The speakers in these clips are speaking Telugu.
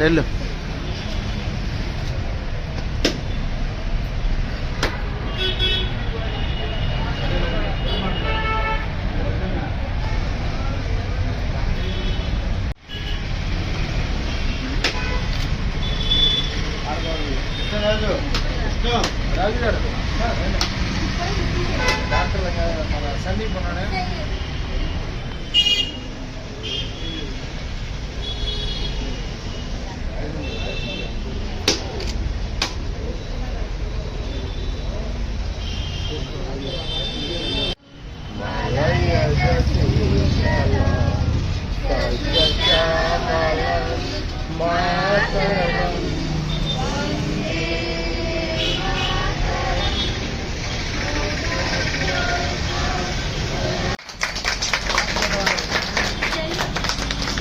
వెళ్ళు.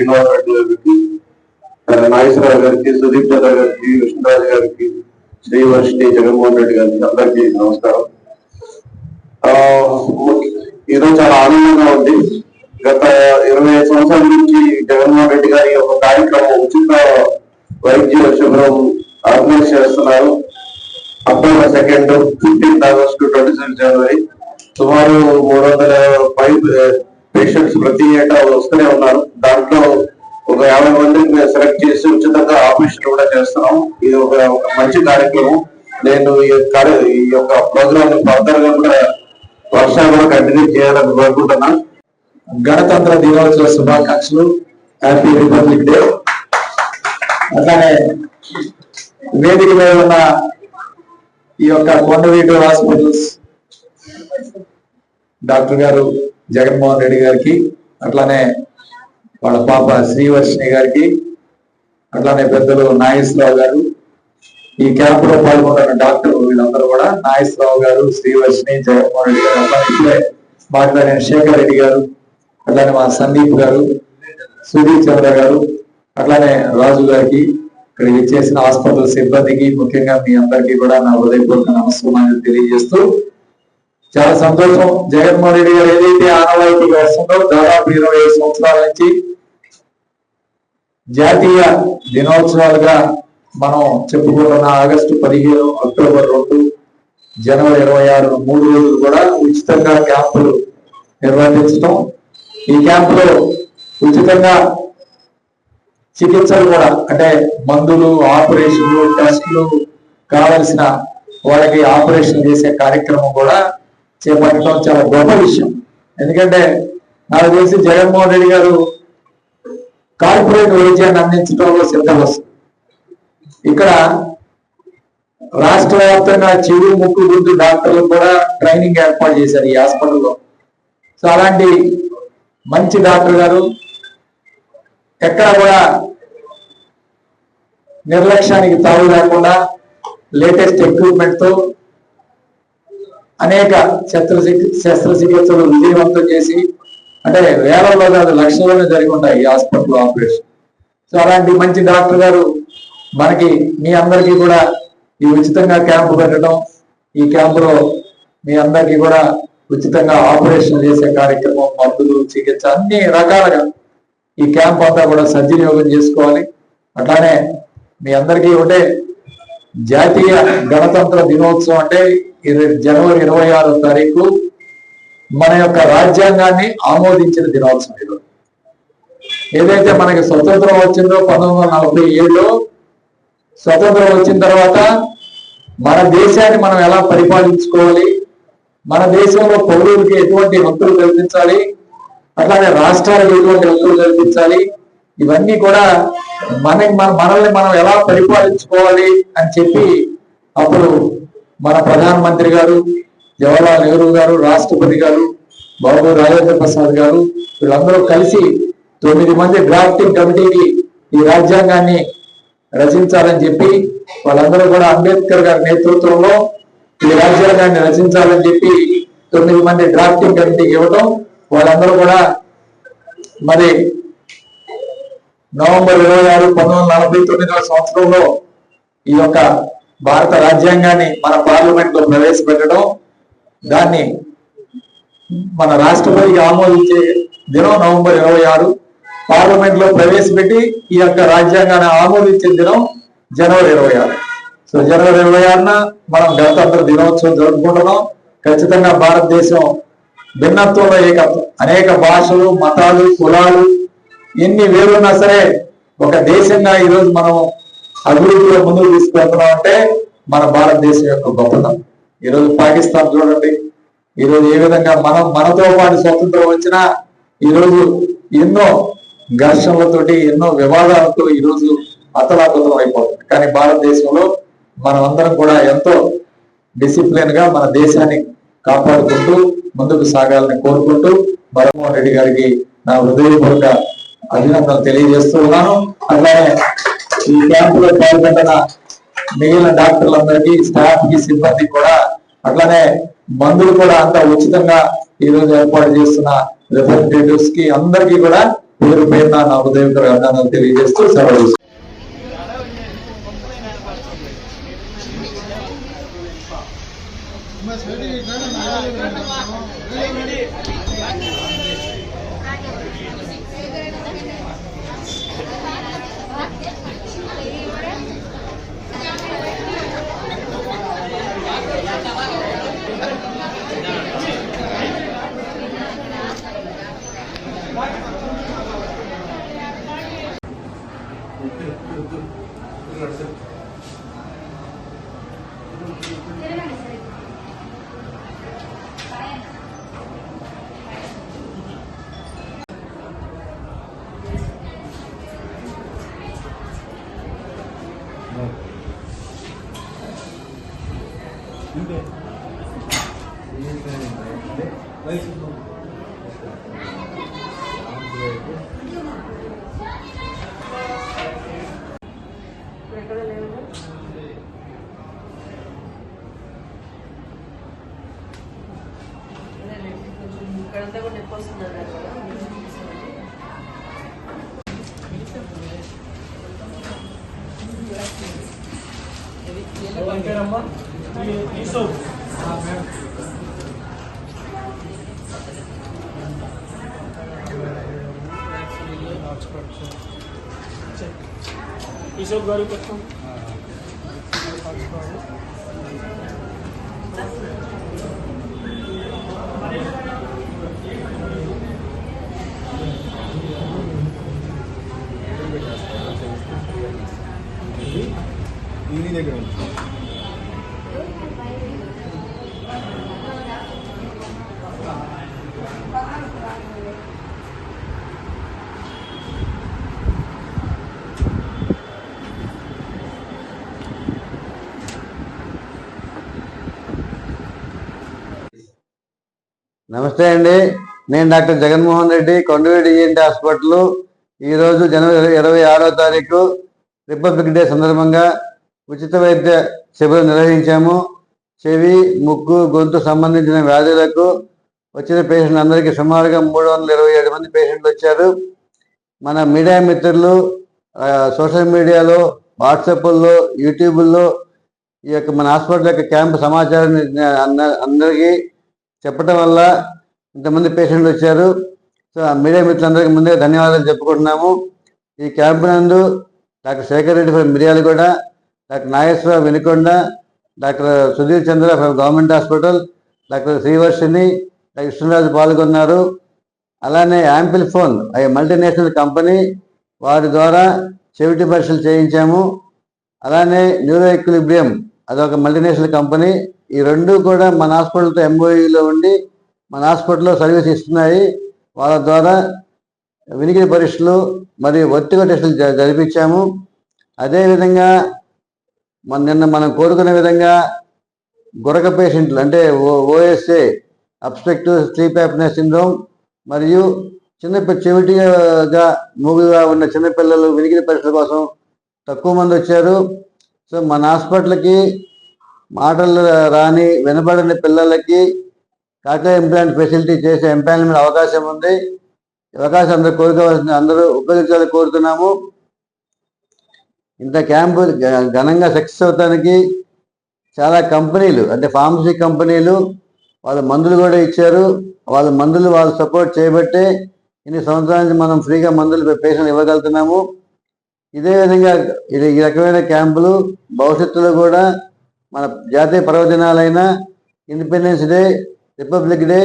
శ్రీనివాస్ రెడ్డి గారికి నాగేశ్వరరావు గారికి సుదీప్ చంద్ర గారికి విష్ణురాజు గారికి శ్రీవర్షిని జగన్మోహన్ రెడ్డి గారికి అందరికీ నమస్కారం. ఆ, ఈరోజు చాలా ఆనందంగా ఉంది. గత ఇరవై ఐదు సంవత్సరాల నుంచి జగన్మోహన్ రెడ్డి గారి ఒక కార్యక్రమం ఉచిత వైద్య శిబిరం ఆర్గనైజ్ చేస్తున్నారు. October second fifteenth August twenty six January సుమారు మూడు వందల ఫైవ్ పేషెంట్స్ ప్రతి ఏటా వస్తూనే ఉన్నారు. దాంట్లో ఒక యాభై మందిని సెలెక్ట్ చేసి ఉచితంగా ఆపరేషన్ కూడా చేస్తున్నాం. ఇది ఒక ఒక మంచి కార్యక్రమం. నేను ఈ ఈ యొక్క ప్రోగ్రామ్ ఫర్దర్గా కూడా వర్షాలు కంటిన్యూ చేయాలని కోరుకుంటున్నా. గణతంత్ర దినోత్సవ శుభాకాంక్షలు. హ్యాపీ రిపబ్లిక్ డే అట్లానే వేదిక మీద ఉన్న ఈ యొక్క కొండవీటి హాస్పిటల్స్ డాక్టర్ గారు జగన్మోహన్ రెడ్డి గారికి అట్లానే వాళ్ళ పాప శ్రీవర్షిణి గారికి అట్లానే పెద్దలు నాగేశ్వరరావు గారు ఈ క్యాంప్లో పాల్గొన్న డాక్టర్ వీళ్ళందరూ కూడా నాగేశ్వరరావు గారు శ్రీవర్షిణి జగన్మోహన్ రెడ్డి గారు అట్లానే ఇప్పుడే మాట్లాడిన శేఖర్ రెడ్డి గారు అట్లానే మా సందీప్ గారు సుధీర్ చంద్ర గారు అట్లానే రాజు గారికి ఇక్కడ ఇచ్చేసిన ఆసుపత్రుల సిబ్బందికి ముఖ్యంగా మీ అందరికీ కూడా నా హృదయపూర్వక నమస్కారాలు తెలియజేస్తూ చాలా సంతోషం. జగన్మోహన్ రెడ్డి గారు ఏదైతే ఆనవాయితీగా వస్తుందో దాదాపు ఇరవై ఐదు సంవత్సరాల నుంచి జాతీయ దినోత్సవాలుగా మనం చెప్పుకుంటున్న ఆగస్టు పదిహేను అక్టోబర్ రెండు జనవరి ఇరవై ఆరు మూడు రోజులు కూడా ఉచితంగా క్యాంపులు నిర్వహించడం ఈ క్యాంపులో ఉచితంగా చికిత్సలు కూడా అంటే మందులు ఆపరేషన్లు టెస్టులు కావలసిన వాళ్ళకి ఆపరేషన్ చేసే కార్యక్రమం కూడా చేపట్టడం చాలా గొప్ప విషయం ఎందుకంటే నాకు తెలిసి జగన్మోహన్ రెడ్డి గారు కార్పొరేట్ వైద్యాన్ని అందించడంలో సిద్ధమస్తుంది ఇక్కడ రాష్ట్ర వ్యాప్తంగా చెవి ముక్కు గుడ్డు డాక్టర్లు కూడా ట్రైనింగ్ ఏర్పాటు చేశారు ఈ హాస్పిటల్లో. సో అలాంటి మంచి డాక్టర్ గారు ఎక్కడ కూడా నిర్లక్ష్యానికి తావు లేకుండా లేటెస్ట్ ఎక్విప్మెంట్తో అనేక శస్త్ర శస్త్రచికిత్సలు విజయవంతం చేసి అంటే వేలల్లో కాదు లక్షల్లోనే జరిగి ఉంటాయి ఈ హాస్పిటల్ ఆపరేషన్. సో అలాంటి మంచి డాక్టర్ గారు మనకి మీ అందరికీ కూడా ఈ ఉచితంగా క్యాంపు పెట్టడం ఈ క్యాంపులో మీ అందరికీ కూడా ఉచితంగా ఆపరేషన్ చేసే కార్యక్రమం మందులు చికిత్స అన్ని రకాలుగా ఈ క్యాంప్ అంతా కూడా సద్వినియోగం చేసుకోవాలి. అట్లానే మీ అందరికీ ఒకటే జాతీయ గణతంత్ర దినోత్సవం అంటే జనవరి ఇరవై ఆరో తారీఖు మన యొక్క రాజ్యాంగాన్ని ఆమోదించిన దినోత్సవం ఈరోజు ఏదైతే మనకి స్వతంత్రం వచ్చిందో పంతొమ్మిది వందల నలభై ఏడులో స్వతంత్రం వచ్చిన తర్వాత మన దేశాన్ని మనం ఎలా పరిపాలించుకోవాలి మన దేశంలో పౌరులకి ఎటువంటి హక్కులు కల్పించాలి అట్లానే రాష్ట్రాలకు ఎటువంటి హక్కులు కల్పించాలి ఇవన్నీ కూడా మనకి మన- మనల్ని మనం ఎలా పరిపాలించుకోవాలి అని చెప్పి అప్పుడు మన ప్రధానమంత్రి గారు జవహర్లాల్ నెహ్రూ గారు రాష్ట్రపతి గారు బాబు రాజేంద్ర ప్రసాద్ గారు వీళ్ళందరూ కలిసి తొమ్మిది మంది డ్రాఫ్టింగ్ కమిటీకి ఈ రాజ్యాంగాన్ని రచించాలని చెప్పి వాళ్ళందరూ కూడా అంబేద్కర్ గారి నేతృత్వంలో ఈ రాజ్యాంగాన్ని రచించాలని చెప్పి తొమ్మిది మంది డ్రాఫ్టింగ్ కమిటీకి ఇవ్వటం వాళ్ళందరూ కూడా మరి నవంబర్ ఇరవై ఆరు పంతొమ్మిది వందల నలభై తొమ్మిదవ సంవత్సరంలో ఈ యొక్క భారత రాజ్యాంగాన్ని మన పార్లమెంట్లో ప్రవేశపెట్టడం దాన్ని మన రాష్ట్రపతికి ఆమోదించే దినం నవంబర్ ఇరవై ఆరు. పార్లమెంట్లో ప్రవేశపెట్టి ఈ యొక్క రాజ్యాంగాన్ని ఆమోదించే దినం జనవరి ఇరవై ఆరు. సో జనవరి ఇరవై ఆరున మనం గణతంత్ర దినోత్సవం జరుపుకుంటున్నాం. ఖచ్చితంగా భారతదేశం భిన్నత్వంలో ఏకత్వం అనేక భాషలు మతాలు కులాలు ఎన్ని వేరున్నా సరే ఒక దేశంగా ఈరోజు మనం అభివృద్ధిలో ముందుకు తీసుకెళ్తున్నాం అంటే మన భారతదేశం యొక్క గొప్పతనం. ఈరోజు పాకిస్తాన్ చూడండి. ఈరోజు ఏ విధంగా మనం మనతో పాటు స్వతంత్రం వచ్చినా ఈరోజు ఎన్నో ఘర్షణలతోటి ఎన్నో వివాదాలతో ఈరోజు అతలాకుతలం అయిపోతుంది. కానీ భారతదేశంలో మనం అందరం కూడా ఎంతో డిసిప్లిన్గా మన దేశాన్ని కాపాడుకుంటూ ముందుకు సాగాలని కోరుకుంటూ మరమోహన్ రెడ్డి గారికి నా హృదయపూర్వక అభినందనలు తెలియజేస్తూ ఉన్నాను. అలానే ఈ క్యాంపులో పాల్గొంటున్న మిగిలిన డాక్టర్లందరికీ స్టాఫ్కి సిబ్బంది కూడా అట్లానే మందులు కూడా అంతా ఉచితంగా ఈ రోజు ఏర్పాటు చేస్తున్న రిప్రజెంటేటివ్స్కి అందరికీ కూడా పేరు పేరున నా హృదయపూర్వక అభినందనలు తెలియజేస్తూ సెలవు తీసుకుంటున్నాను. Gracias. Ready, ready, ready, ready, ready. ఇక్కడంతా కూడా నొప్పి వస్తుంది అన్నారు కదా ఈశ్వర్ గారు కొంచెం నమస్తే అండి. నేను doctor Jaganmohan Reddy Kondaveedi ENT hospital. ఈరోజు జనవరి ఇరవై ఆరో తారీఖు రిపబ్లిక్ డే సందర్భంగా ఉచిత వైద్య శిబిరం నిర్వహించాము. చెవి ముక్కు గొంతు సంబంధించిన వ్యాధులకు వచ్చిన పేషెంట్ అందరికీ సుమారుగా మూడు వందల ఇరవై ఏడు మంది పేషెంట్లు వచ్చారు. మన మీడియా మిత్రులు సోషల్ మీడియాలో వాట్సాప్ల్లో యూట్యూబ్లో ఈ యొక్క మన హాస్పిటల్ యొక్క క్యాంప్ సమాచారాన్ని అందరికీ చెప్పడం వల్ల ఇంతమంది పేషెంట్లు వచ్చారు. సో ఆ మీడియా మిత్రులందరికీ ముందే ధన్యవాదాలు చెప్పుకుంటున్నాము. ఈ క్యాంప్ నందు doctor Shekar Reddy from Miryalaguda doctor Nageswara Vinukonda doctor Sudhir Chandra from government hospital doctor Srivarshini doctor Krishnaraju పాల్గొన్నారు. అలానే యాంపిల్ ఫోన్ అవి మల్టీనేషనల్ కంపెనీ వారి ద్వారా చెవిటి పరీక్షలు చేయించాము. అలానే న్యూరో ఎక్విలిబ్రియం అదొక మల్టీనేషనల్ కంపెనీ. ఈ రెండు కూడా మన హాస్పిటల్తో ఎంఓఈలో ఉండి మన హాస్పిటల్లో సర్వీస్ ఇస్తున్నాయి. వాళ్ళ ద్వారా వినికిడి పరీక్షలు మరియు ఒత్తిడి టెస్టులు జ- జరిపించాము. అదేవిధంగా మన నిన్న మనం కోరుకునే విధంగా గురక పేషెంట్లు అంటే OSA obstructive sleep apnoea syndrome మరియు చిన్న చెవిటిగా మూగుగా ఉన్న చిన్నపిల్లలు వినికిడి పరీక్షల కోసం తక్కువ మంది వచ్చారు. సో మన హాస్పిటల్కి మాటలు రాని వినబడని పిల్లలకి కాకా ఇంప్లాంట్ ఫెసిలిటీ చేసే ఎంప్లాయిన్మెంట్ అవకాశం ఉంది. అవకాశం అందరూ కోరుకోవాల్సింది అందరూ ఉపయోగించాలని కోరుతున్నాము. ఇంత క్యాంపు ఘనంగా సక్సెస్ అవడానికి చాలా కంపెనీలు అంటే ఫార్మసీ కంపెనీలు వాళ్ళ మందులు కూడా ఇచ్చారు. వాళ్ళ మందులు వాళ్ళు సపోర్ట్ చేయబట్టే ఇన్ని సంవత్సరాల నుంచి మనం ఫ్రీగా మందులు పేషెంట్ ఇవ్వగలుగుతున్నాము. ఇదే విధంగా ఇది ఈ రకమైన క్యాంపులు భవిష్యత్తులో కూడా మన జాతీయ పర్వదినాలైన independence day republic day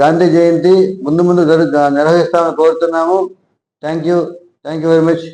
Gandhi Jayanti ముందు ముందు నిర్వహిస్తామని కోరుతున్నాము. Thank you thank you very much